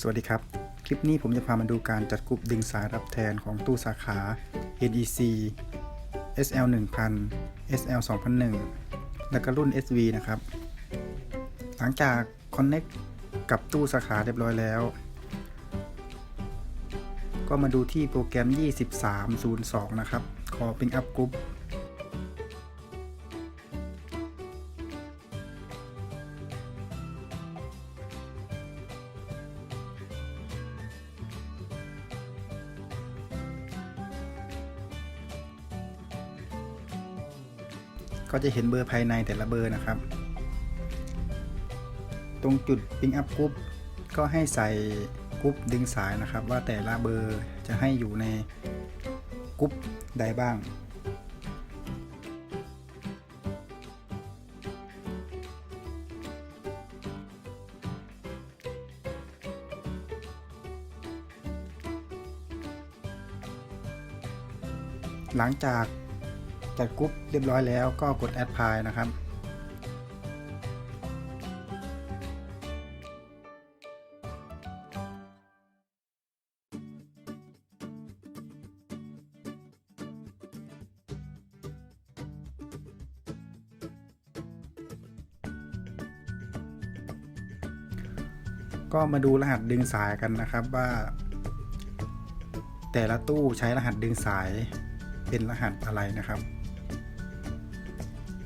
สวัสดีครับ คลิปนี้ผมจะพามาดูการจัดกรุ๊ปดึงสายรับแทนของตู้สาขา NEC SL 1000 SL 2001 และก็รุ่น SV นะครับ หลังจาก Connect กับตู้สาขาเรียบร้อยแล้ว ก็มาดูที่โปรแกรม 2302 นะครับ ขอ Ping Up Group ก็จะเห็นเบอร์ภายในแต่ละเบอร์นะครับ ตรงจุด Ping Up Group ก็ให้ใส่กรุ๊ปดึงสายนะครับ ว่าแต่ละเบอร์จะให้อยู่ในกรุ๊ปใดบ้างหลังจาก จัดกรุ๊ปเรียบร้อยแล้วก็กด Add พายนะครับก็มาดูรหัสดึงสายกันนะครับว่า แต่ละตู้ใช้รหัสดึงสายเป็นรหัสอะไรนะครับ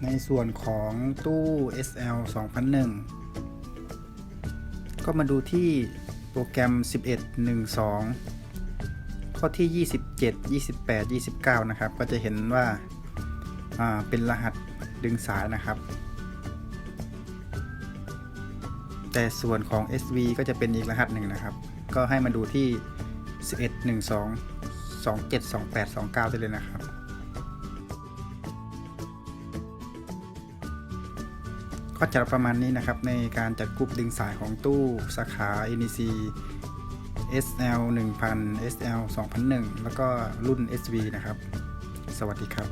ในส่วนของตู้ SL 2001 ก็มาดูที่โปรแกรม 1112 ข้อที่ 27 28 29 นะครับ ก็จะเห็นว่าาเป็นรหัสดึงสายนะครับ แต่ส่วนของ SV ก็จะเป็นอีกรหัสหนึ่งนะครับ ก็ให้มาดูที่ 1112 272829 ได้เลยนะครับ ก็จะประมาณนี้นะครับในการจัดกรุ๊ปดึงสายของตู้สาขา NEC SL 1000 SL 2001 แล้วก็รุ่น SV นะครับ สวัสดีครับ